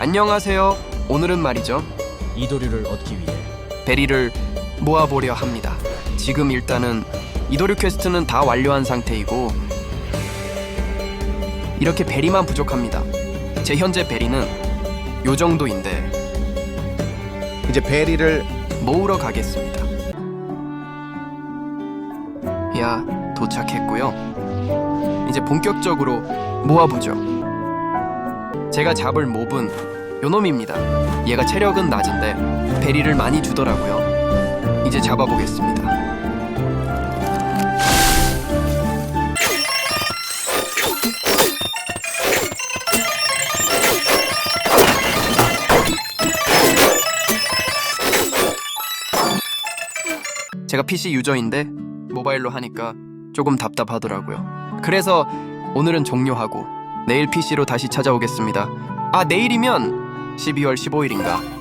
안녕하세요. 오늘은 말이죠. 이 도류를 얻기 위해 베리를 모아보려 합니다. 지금 일단은 이도류 퀘스트는 다 완료한 상태이고 이렇게 베리만 부족합니다. 제 현재 베리는 요 정도인데 이제 베리를 모으러 가겠습니다. 야, 도착했고요. 이제 본격적으로 모아보죠. 제가 잡을 몹은 요놈입니다. 얘가 체력은 낮은데 베리를 많이 주더라고요. 이제 잡아보겠습니다. 제가 PC 유저인데 모바일로 하니까 조금 답답하더라고요. 그래서 오늘은 종료하고 내일 PC로 다시 찾아오겠습니다. 아, 내일이면 12월 15일인가